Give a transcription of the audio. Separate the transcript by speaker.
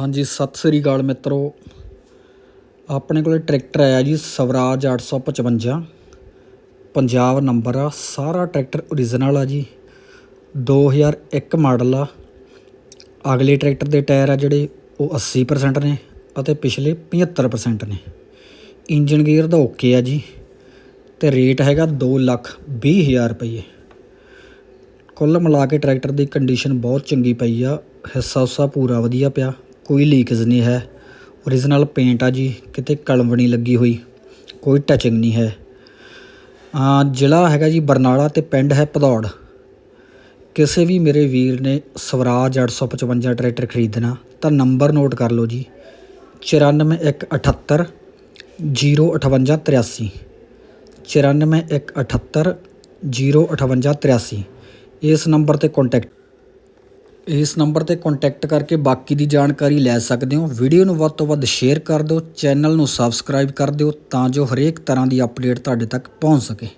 Speaker 1: ਹਾਂਜੀ, ਸਤਿ ਸ੍ਰੀ ਅਕਾਲ ਮਿੱਤਰੋ। ਆਪਣੇ ਕੋਲੇ ਟਰੈਕਟਰ ਆਇਆ ਜੀ, ਸਵਰਾਜ 855 ਪੰਜਾਬ ਨੰਬਰ ਆ, ਸਾਰਾ ਟਰੈਕਟਰ ਓਰੀਜਨਲ ਆ ਜੀ। 2001 ਮਾਡਲ ਆ। ਅਗਲੇ ਟਰੈਕਟਰ ਦੇ ਟਾਇਰ ਆ ਜਿਹੜੇ, ਉਹ 80% ਨੇ ਅਤੇ ਪਿਛਲੇ 75% ਨੇ। ਇੰਜਨ ਗੇਅਰ ਦਾ ਓਕੇ ਆ ਜੀ ਤੇ ਰੇਟ ਹੈਗਾ 2 ਲੱਖ 20 ਹਜ਼ਾਰ ਰੁਪਏ ਕੁੱਲ ਮਿਲਾ ਕੇ ਟਰੈਕਟਰ ਦੀ ਕੰਡੀਸ਼ਨ ਬਹੁਤ ਚੰਗੀ ਪਈ ਆ ਹਿੱਸਾ ਉਸਾ ਪੂਰਾ ਵਧੀਆ ਪਿਆ। ਕੋਈ ਲੀਕੇਜ ਨਹੀਂ ਹੈ। ਓਰੀਜਨਲ ਪੇਂਟ ਆ ਜੀ, ਕਿਤੇ ਕਲਮ ਨਹੀਂ ਲੱਗੀ ਹੋਈ, ਕੋਈ ਟਚਿੰਗ ਨਹੀਂ ਹੈ। ਜ਼ਿਲ੍ਹਾ ਹੈਗਾ ਜੀ ਬਰਨਾਲਾ ਤੇ ਪਿੰਡ ਹੈ ਭਦੌੜ। ਕਿਸੇ ਵੀ ਮੇਰੇ ਵੀਰ ਨੇ ਸਵਰਾਜ 855 ਟਰੈਕਟਰ ਖਰੀਦਣਾ, ਤਾਂ ਨੰਬਰ ਨੋਟ ਕਰ ਲਓ ਜੀ 94178 05883 94178 05883 ਇਸ ਨੰਬਰ ਤੇ ਕੰਟੈਕਟ ਇਸ ਨੰਬਰ ਤੇ ਕੰਟੈਕਟ ਕਰਕੇ ਬਾਕੀ ਦੀ ਜਾਣਕਾਰੀ ਲੈ ਸਕਦੇ ਹੋ। ਵੀਡੀਓ ਨੂੰ ਵੱਧ ਤੋਂ ਵੱਧ ਸ਼ੇਅਰ ਕਰ ਦਿਓ ਚੈਨਲ ਨੂੰ ਸਬਸਕ੍ਰਾਈਬ ਕਰ ਦਿਓ ਤਾਂ ਜੋ ਹਰੇਕ ਤਰ੍ਹਾਂ ਦੀ ਅਪਡੇਟ ਤੁਹਾਡੇ ਤੱਕ ਪਹੁੰਚ ਸਕੇ।